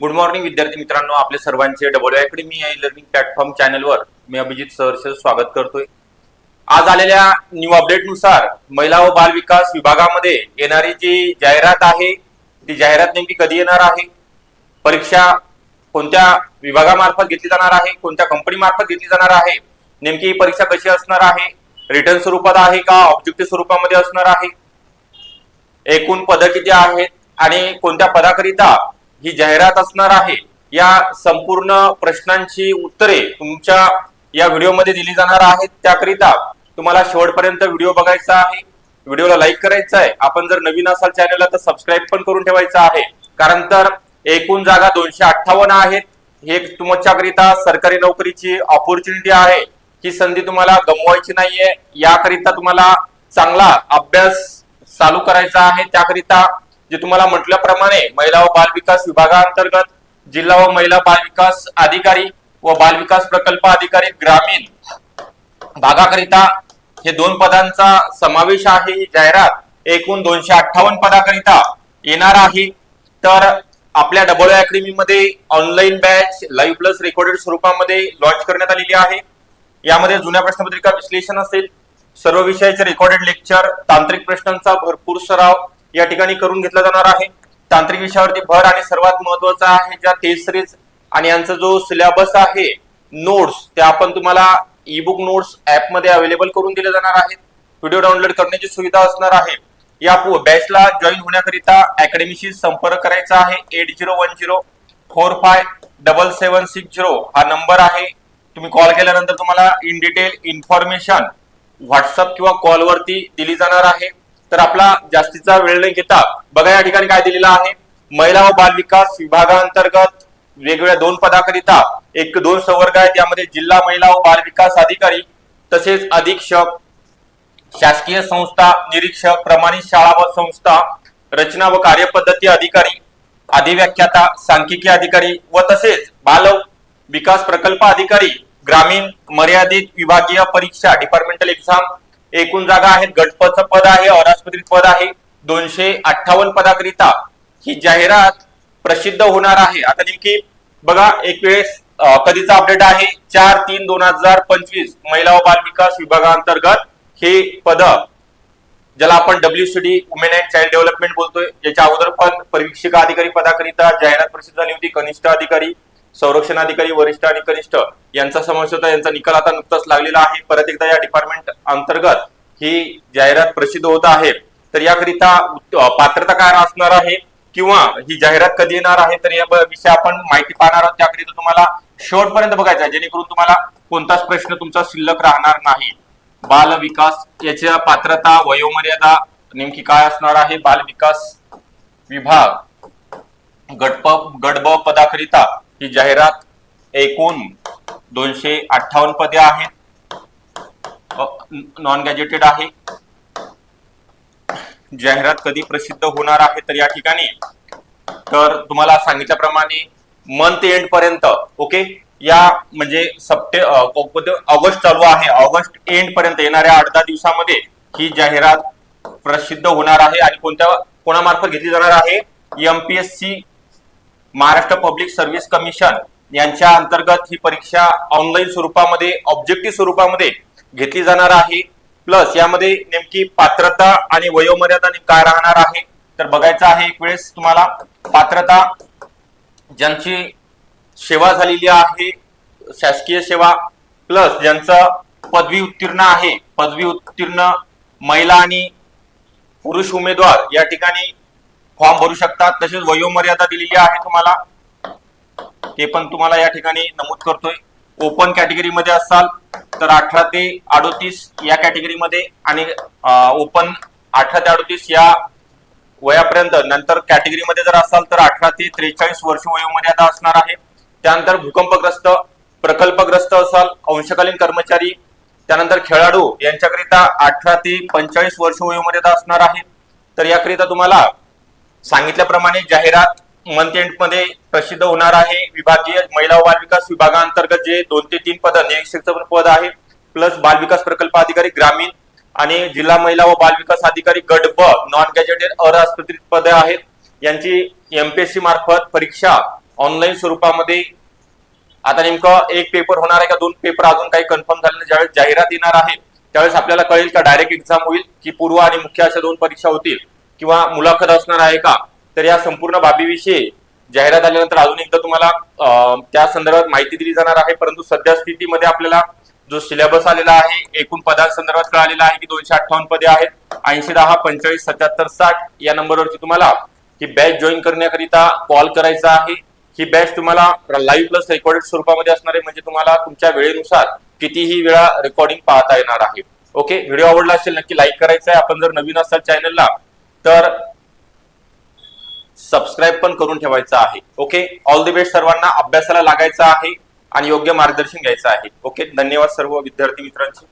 Good morning विद्यार्थी मित्रांनो. आपले सर्वांचे डबल अकॅडमी या लर्निंग प्लॅटफॉर्म चॅनलवर मी अभिजित सहर्ष स्वागत करतोय. आज आलेल्या न्यू अपडेटनुसार महिला व बाल विकास विभागामध्ये येणारी जी जाहिरात आहे ती जाहिरात नेमकी कधी येणार आहे? परीक्षा कोणत्या विभागामार्फत घेतली जाणार आहे? कोणत्या कंपनी मार्फत घेतली जाणार आहे? नेमकी ही परीक्षा कशी असणार आहे? रिटर्न स्वरूपात आहे का? ऑब्जेक्टिव्ह स्वरूपामध्ये असणार आहे? एकूण पदं किती आहेत? आणि कोणत्या पदाकरिता ही जाहिरात असणार आहे या संपूर्ण प्रश्नांची उत्तरे तुमच्या या व्हिडिओमध्ये दिली जाणार आहेत. त्याकरिता तुम्हाला शेवटपर्यंत व्हिडिओ बघायचा आहे व्हिडिओला लाईक करायचा आहे. आपण जर नवीन असाल चॅनलला तर सबस्क्राईब पण करून ठेवायचं आहे. कारण तर एकूण जागा दोनशे अठ्ठावन्न आहेत. हे तुमच्याकरिता सरकारी नोकरीची ऑपॉर्च्युनिटी आहे. ही संधी तुम्हाला गमवायची नाहीये. याकरिता तुम्हाला चांगला अभ्यास चालू करायचा आहे. त्याकरिता जे तुम्हाला म्हटल्याप्रमाणे महिला व बाल विकास विभागाअंतर्गत जिल्हा व महिला बाल विकास अधिकारी व बाल विकास प्रकल्प अधिकारी ग्रामीण भागाकरिता हे दोन पदांचा समावेश आहे. ही जाहिरात एकूण दोनशे अठ्ठावन्न पदाकरिता येणार आहे. तर आपल्या डबल अकॅडमी मध्ये online batch live plus recorded स्वरूपामध्ये लॉन्च करण्यात आलेली आहे. यामध्ये जुन्या प्रश्नपत्रिका विश्लेषण असेल सर्व विषयाचे रेकॉर्डेड लेक्चर तांत्रिक प्रश्नांचा भरपूर सराव या ठिकाणी करून घेतला जाणार आहे. तांत्रिक विषयावरती भर आणि सर्वात महत्त्वाचा आहे ज्या टेस्ट सिरीज आणि यांचा जो सिलेबस आहे नोट्स त्या आपण तुम्हाला ई बुक नोट्स ऍपमध्ये अवेलेबल करून दिले जाणार आहेत. व्हिडिओ डाउनलोड करण्याची सुविधा असणार आहे. या बॅचला जॉईन होण्याकरिता अकॅडमीशी संपर्क करायचा आहे. Eight zero one zero four five double seven six zero हा नंबर आहे. तुम्ही कॉल केल्यानंतर तुम्हाला इन डिटेल इन्फॉर्मेशन व्हॉट्सअप किंवा कॉलवरती दिली जाणार आहे. तर आपला जास्तीचा वेळ न घेता बघा या ठिकाणी काय दिलेलं आहे. महिला व बाल विकास विभागाअंतर्गत वेगवेगळ्या दोन पदाकरिता एक दोन संवर्ग आहेत. यामध्ये जिल्हा महिला व बाल विकास अधिकारी तसेच अधीक्षक शासकीय संस्था निरीक्षक प्रमाणित शाळा व संस्था रचना व कार्यपद्धती अधिकारी अधिव्याख्याता सांख्यिकी अधिकारी व तसेच बाल विकास प्रकल्प अधिकारी ग्रामीण मर्यादित विभागीय परीक्षा डिपार्टमेंटल एक्झाम एकूण जागा आहेत. गटपचं पद आहे अरास्पत्रित पद आहे. दोनशे अठ्ठावन्न पदाकरिता ही जाहिरात प्रसिद्ध होणार आहे. आता नेमकी बघा एक वेळेस कधीचा अपडेट आहे? चार तीन दोन हजार पंचवीस महिला व बाल विकास विभागाअंतर्गत हे पद ज्याला आपण W C D women and child development बोलतोय याच्या अगोदर पण परीक्षिका अधिकारी पदाकरिता जाहिरात प्रसिद्ध झाली होती. कनिष्ठ अधिकारी संरक्षण अधिकारी वरिष्ठ आणि कनिष्ठ यांचा समावेश होता. यांचा निकाल आता नुकताच लागलेला आहे. परत एकदा या डिपार्टमेंट अंतर्गत ही जाहिरात प्रसिद्ध होत आहे. तर याकरिता पात्रता काय असणार आहे किंवा ही जाहिरात कधी येणार आहे? तर या विषय विषयी आपण माहिती पाहणार आहोत. त्याकरिता तुम्हाला शेवटपर्यंत बघायचं आहे जेणेकरून तुम्हाला कोणताच प्रश्न तुमचा शिल्लक राहणार नाही. बाल विकास याच्या पात्रता वयोमर्यादा नेमकी काय असणार आहे? बाल विकास विभाग गटप गट पदाकरिता ही जाहिरात एकूण दोनशे अठ्ठावन्न पदे आहेत. नॉन गॅजेटेड आहे. जाहिरात कधी प्रसिद्ध होणार आहे तर या ठिकाणी. तर तुम्हाला सांगितल्याप्रमाणे मंथ एंड पर्यंत ओके या म्हणजे सप्टे ऑगस्ट चालू आहे. ऑगस्ट एंड पर्यंत येणाऱ्या आठ दहा दिवसामध्ये ही जाहिरात प्रसिद्ध होणार आहे. आणि कोणत्या कोणामार्फत घेतली जाणार आहे? MPSC Maharashtra public service commission यांच्या अंतर्गत ही परीक्षा ऑनलाईन स्वरूपामध्ये ऑब्जेक्टिव्ह स्वरूपामध्ये घेतली जाणार आहे. प्लस यामध्ये नेमकी पात्रता आणि वयोमर्यादा काय राहणार आहे? तर बघायचं आहे एक वेळेस तुम्हाला पात्रता ज्यांची सेवा झालेली आहे शासकीय सेवा प्लस ज्यांचं पदवी उत्तीर्ण आहे पदवी उत्तीर्ण महिला आणि पुरुष उमेदवार या ठिकाणी फॉर्म भरू शकतात. तसेच वयोमर्यादा दिलेली आहे तुम्हाला. ते पण तुम्हाला या ठिकाणी नमूद करतोय. ओपन कॅटेगरीमध्ये असाल तर अठरा ते अडोतीस या कॅटेगरीमध्ये आणि ओपन अठरा ते अडोतीस या वयापर्यंत नंतर कॅटेगरीमध्ये जर असाल तर अठरा ते त्रेचाळीस वर्ष वयोमर्यादा असणार आहे. त्यानंतर भूकंपग्रस्त प्रकल्पग्रस्त असाल अंशकालीन कर्मचारी त्यानंतर खेळाडू यांच्याकरिता अठरा ते पंचेचाळीस वर्ष वयोमर्यादा असणार आहे. तर याकरिता तुम्हाला सांगितल्याप्रमाणे जाहिरात मंथ एंडमध्ये प्रसिद्ध होणार आहे. विभागीय महिला व बाल विकास विभागाअंतर्गत जे दोन ते तीन पद निरीक्षकचं पद आहे प्लस बाल विकास प्रकल्प अधिकारी ग्रामीण आणि जिल्हा महिला व बाल विकास अधिकारी गट ब नॉन गॅजेटेड अरास्पत्रित पदे आहेत. यांची एमपीएससी मार्फत परीक्षा ऑनलाईन स्वरूपामध्ये आता नेमकं एक पेपर होणार आहे का दोन पेपर अजून काही कन्फर्म झाले ज्यावेळेस जाहिरात येणार आहे त्यावेळेस आपल्याला कळेल का डायरेक्ट एक्झाम होईल की पूर्व आणि मुख्य अशा दोन परीक्षा होतील. किंवा मुलाखत असणार आहे का? तर या संपूर्ण बाबीविषयी जाहिरात आल्यानंतर अजून एकदा तुम्हाला त्या संदर्भात माहिती दिली जाणार आहे. परंतु सध्या स्थितीमध्ये आपल्याला जो सिलेबस आलेला आहे एकूण पदांसंदर्भात कळालेला आहे की दोनशे अठ्ठावन्न पदे आहेत. ऐंशी दहा पंचेचाळीस सत्याहत्तर साठ या नंबरवरती तुम्हाला ही बॅच जॉईन करण्याकरिता कॉल करायचा आहे. ही बॅच तुम्हाला लाईव्ह प्लस रेकॉर्डेड स्वरूपामध्ये असणार आहे. म्हणजे तुम्हाला तुमच्या वेळेनुसार कितीही वेळा रेकॉर्डिंग पाहता येणार आहे. ओके व्हिडिओ आवडला असेल नक्की लाईक करायचा आहे आपण जर नवीन असाल चॅनलला तर सबस्क्राईब पण करून ठेवायचं आहे. ओके ऑल दी बेस्ट सर्वांना. अभ्यासाला लागायचं आहे आणि योग्य मार्गदर्शन घ्यायचं आहे. ओके धन्यवाद सर्व विद्यार्थी मित्रांचे.